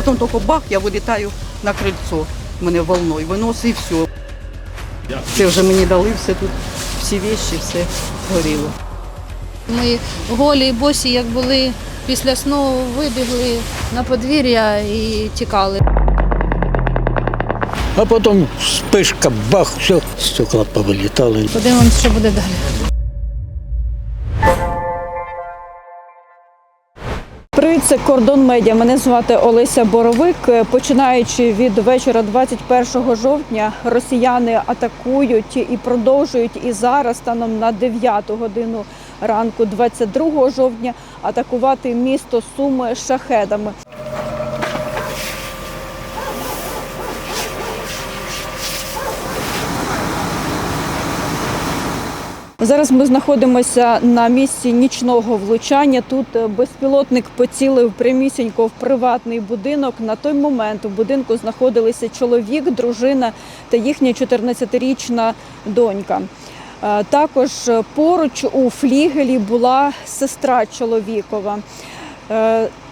потім тільки бах, я вилітаю на крильцо. Мене волною виносить і все. Це вже мені дали все тут, всі вещі, все горіло. Ми голі і босі, як були після сну, вибігли на подвір'я і тікали. А потім спишка, бах, все, стекла повилітали. Подивимося, що буде далі. Це кордон медіа. Мене звати Олеся Боровик. Починаючи від вечора 21 жовтня, росіяни атакують і продовжують і зараз, станом на 9 годину ранку, 22 жовтня, атакувати місто Суми шахедами. Зараз ми знаходимося на місці нічного влучання. Тут е, безпілотник поцілив прямісінько в приватний будинок. На той момент у будинку знаходилися чоловік, дружина та їхня 14-річна донька. Е, Також е, поруч у флігелі була сестра чоловікова.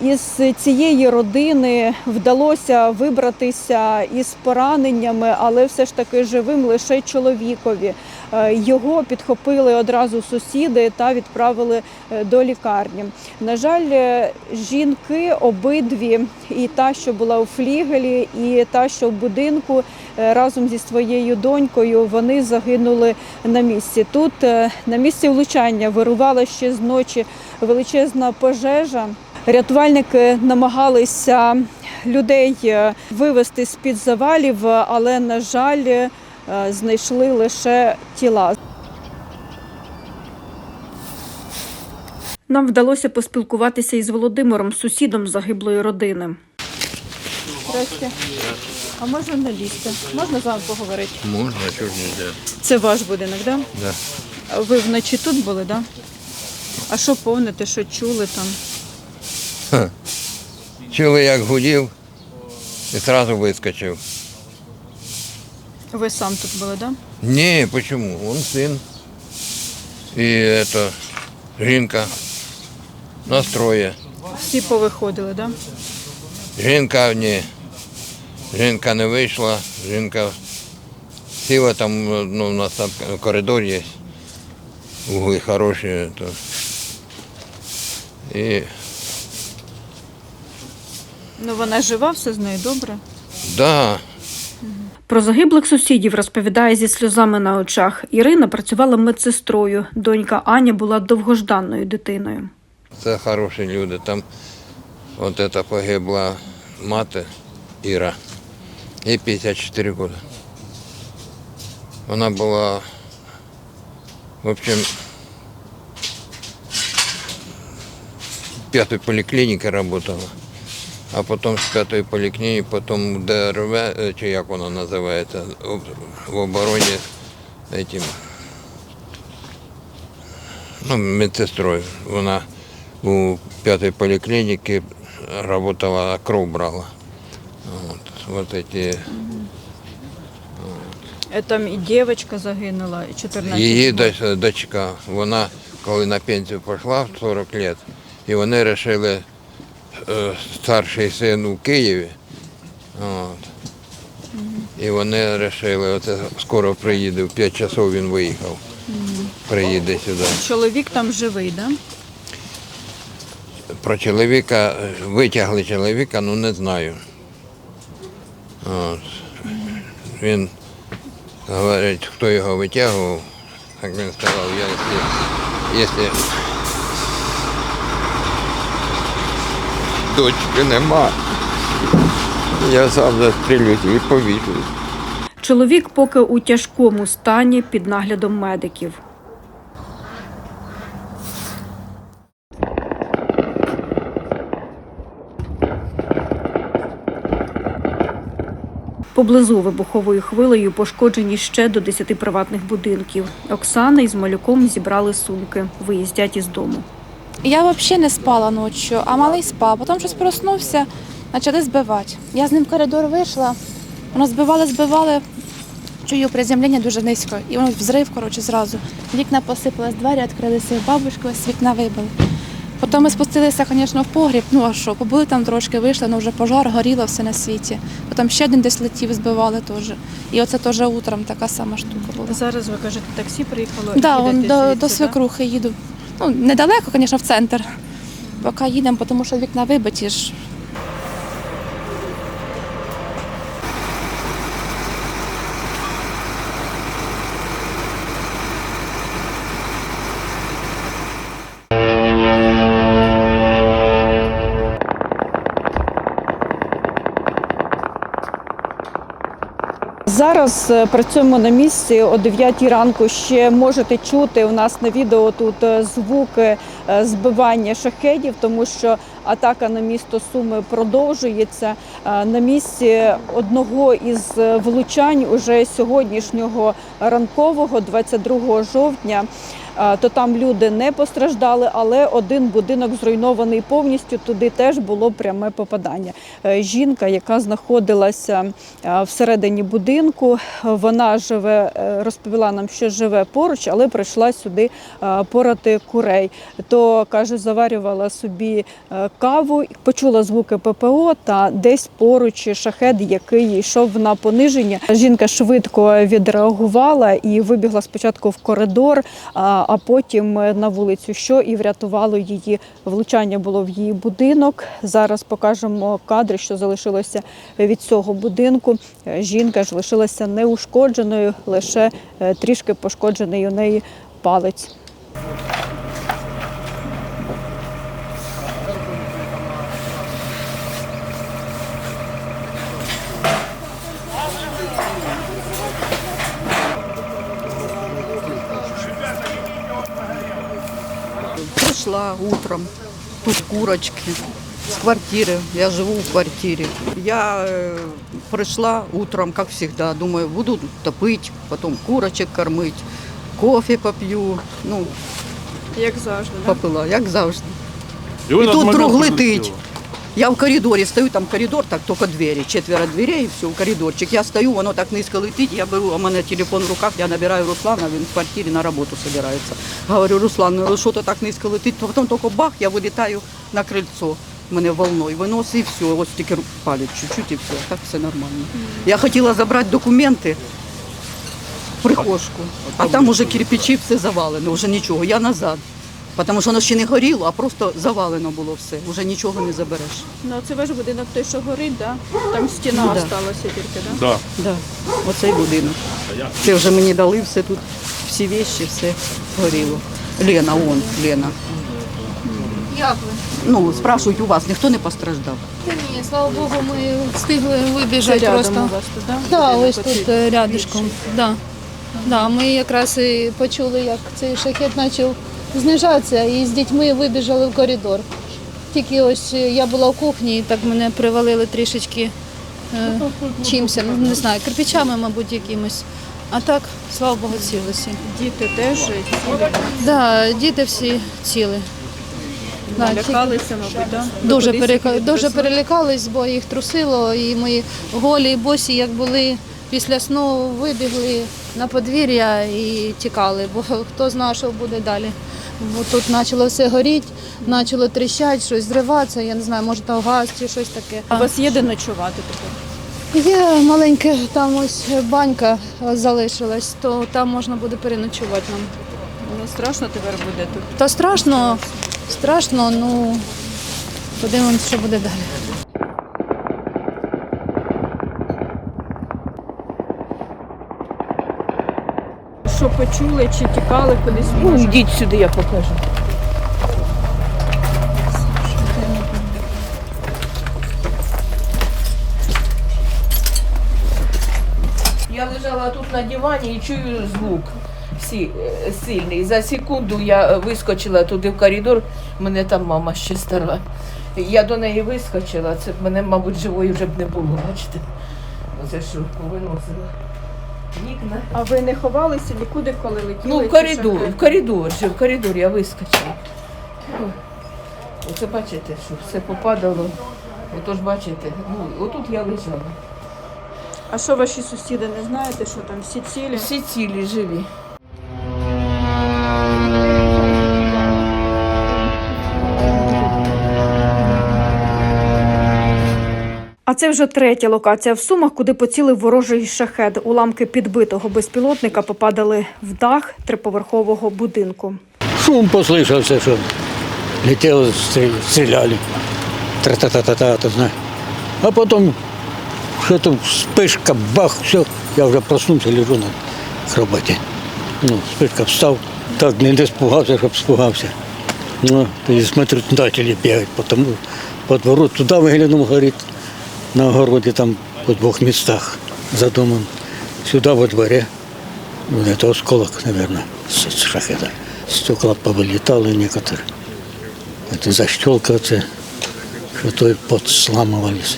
Із цієї родини вдалося вибратися із пораненнями, але все ж таки живим лише чоловікові. Е, Його підхопили одразу сусіди та відправили е, до лікарні. На жаль, е, жінки обидві, і та, що була у флігелі, і та, що в будинку разом зі своєю донькою, вони загинули на місці. Тут на місці влучання вирувала ще з ночі величезна пожежа. Рятувальники намагалися людей е, вивести з під завалів, але на жаль, е, знайшли лише тіла. Нам вдалося поспілкуватися із Володимиром, сусідом загиблої родини. Здрасте. А можна на лісти? Можна з вами поговорити? Можно, а чего ж нельзя? Це ваш будинок, так? Да. Да? Ви вночі тут були, так? Да? А що помните, що чули там? Чули, як гудів і одразу вискочив. Ви сам тут були, так? Да? Ні, почему? Он син. І это, жінка. Нас троє. Всі повиходили, так? Да? Жінка ні. Жінка не вийшла, жінка сіла там, ну, у нас там коридор є. Угли хороші. То. І Ну вона жива, все з нею добре. да, Про загиблих сусідів розповідає зі сльозами на очах. Ірина працювала медсестрою. Донька Аня була довгожданною дитиною. Це хороші люди. Там от эта погибла мати Іра. Їй 54 роки. Вона була, в общем, в п'ятій поліклініці працювала. А потім з п'ятої поліклініки, потім ДРВ, е, чи як вона називається, в- обороні этим, ну, медсестрою. Вона у пятой поликлинике работала, кров брала. Вот, вот эти. Е, Там і дівчинка загинула, і 14 Її доч- дочка, вона коли на пенсію пішла в 40 років, і вони вирішили е, старший син у Києві. От. І вони вирішили, оце скоро приїде, в 5 часов він виїхав. Приїде сюди. Чоловік там живий, так? Да? Про чоловіка, е, витягли чоловіка, ну не знаю. От. Він говорить, хто його витягував, як він сказав, я якщо, дочки нема, я сам застрілюсь і повішусь. Чоловік поки у тяжкому стані під наглядом медиків. Поблизу вибуховою хвилею пошкоджені ще до 10 приватних будинків. Оксана із малюком зібрали сумки, виїздять із дому. Я взагалі не спала ночі, а малий спав. Потім щось проснувся, почали збивати. Я з ним в коридор вийшла, воно збивали, збивали. Чую приземлення дуже низько. І воно взрив, коротше, зразу. Вікна посипались, двері відкрилися, бабушку з вікна вибили. Потім ми спустилися, звісно, в погріб. Ну а що, побули там трошки, вийшли, ну вже пожар, горіло все на світі. Потім ще один десь летів, збивали теж. І оце теж утром така сама штука була. Зараз ви кажете, таксі приїхало. Да, їдете до, до свекрухи їду. Ну, недалеко, звісно, в центр. Поки їдемо, тому що вікна вибиті ж. Зараз е, працюємо на місці о 9 ранку. Ще можете чути у нас на відео тут е, звуки е, збивання шахедів, тому що атака на місто Суми продовжується. На місці одного із влучань уже сьогоднішнього ранкового, 22 жовтня. Е, То там люди не постраждали, але один будинок зруйнований повністю. Туди теж було пряме попадання. Е, Жінка, яка знаходилася е, всередині будинку, вона живе, е, розповіла нам, що живе поруч, але прийшла сюди е, порати курей. То каже, заварювала собі е, каву, почула звуки ППО та десь поруч шахет, який йшов на пониження. Жінка швидко відреагувала і вибігла спочатку в коридор, а потім на вулицю, що і врятувало її. Влучання було в її будинок. Зараз покажемо кадри, що залишилося від цього будинку. Е, Жінка ж лишилася неушкодженою, лише е, трішки пошкоджений у неї палець. Пришла утром, тут курочки с квартиры. Я живу в квартире. Я прийшла пришла утром, как всегда. Думаю, буду топить, потом курочек кормить, кофе попью. Ну, Як завжди, попила, як завжди. І, І тут друг летить. Я в коридорі стою, там коридор, так тільки двері, четверо дверей, і все, коридорчик. Я стою, воно так низько летить, я беру, в мене телефон в руках, я набираю Руслана, він в квартирі на роботу збирається. Говорю, Руслан, ну що то так низько летить, потім тільки бах, я вилітаю на крильцо. Мене волною виносить і все, ось тільки палець чуть-чуть і все, так все нормально. Я хотіла забрати документи в прихожку, а там уже кирпичі все завалено, вже нічого, я назад. Тому що воно ще не горіло, а просто завалено було все. Вже нічого не забереш. Ну це ваш будинок той, що горить, да? Там стіна Ну, да. залишилася тільки, да? Да. Да, оцей будинок. Це вже мені дали все тут, всі вещи, все горіло. Лена, он, Лена. Як ви? Ну, спрашують у вас, ніхто не постраждав. Та ні, слава Богу, ми встигли вибіжати просто. у вас тут, да? Да, Будинок ось оцей? тут е, рядышком. Да. Да, ми якраз і почули, як цей шахет почав знижатися, і з дітьми вибіжали в коридор. Тільки ось е, я була в кухні, і так мене привалили трішечки е, чимся, ну не знаю, кирпичами, мабуть, якимось. А так, слава Богу, всі. Діти теж цілі Да, діти всі ціли. Да, тільки- мабуть, да? Дуже, кудись перека... дуже перелякались, бо їх трусило, і ми голі, і босі, як були після сну, вибігли на подвір'я і тікали, бо хто знає, що буде далі. Бо тут почало все горіти, почало тріщати, щось зриватися, я не знаю, може то газ чи щось таке. У вас є де ночувати тепер? Є маленька там ось банька залишилась, то там можна буде переночувати нам. Ну, страшно тепер буде тут. Та страшно, страшно, ну подивимось, що буде далі. Що почули, чи тікали кудись? Ну, йдіть сюди, я покажу. Я лежала тут на дивані і чую звук всі, е, сильний. За секунду я е, вискочила туди в коридор, мене там мама ще стара. Я до неї вискочила, це мене, мабуть, живої вже б не було, бачите? Оце що повиносила. Вікна. А ви не ховалися нікуди, коли летіли? Ну, в коридор, в коридор же, в коридор я вискочила. Оце бачите, що все попадало. Отож, бачите, ну, отут я лежала. А що ваші сусіди не знаєте, що там всі цілі? Всі цілі живі. це вже третя локація в Сумах, куди поцілив ворожий шахет. Уламки підбитого безпілотника попадали в дах триповерхового будинку. Шум послышался, что летело, стрі- стреляли. Тра-та-та-та-та, ты знаешь. А потом что-то вспышка, бах, все. Я уже проснулся, лежу на кровати. Ну, вспышка встал. Так не испугался, чтобы испугался. Ну, и смотрю, начали бегать по, тому, по двору. Туда выглянул, говорит, на огороде там в двух местах за домом. Сюда во дворе. Ну, это осколок, наверное, с, с шахеда. Стекла повылетали некоторые. Это защелка, это, что то подсламывались.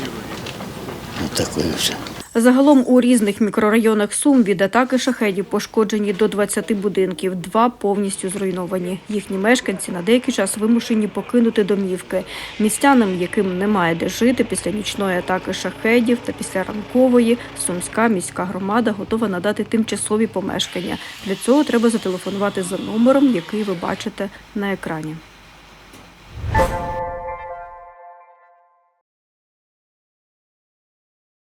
Вот такое все. Загалом у різних мікрорайонах Сум від атаки шахедів пошкоджені до 20 будинків, два повністю зруйновані. Їхні мешканці на деякий час вимушені покинути домівки. Містянам, яким немає де жити після нічної атаки шахедів та після ранкової, Сумська міська громада готова надати тимчасові помешкання. Для цього треба зателефонувати за номером, який ви бачите на екрані.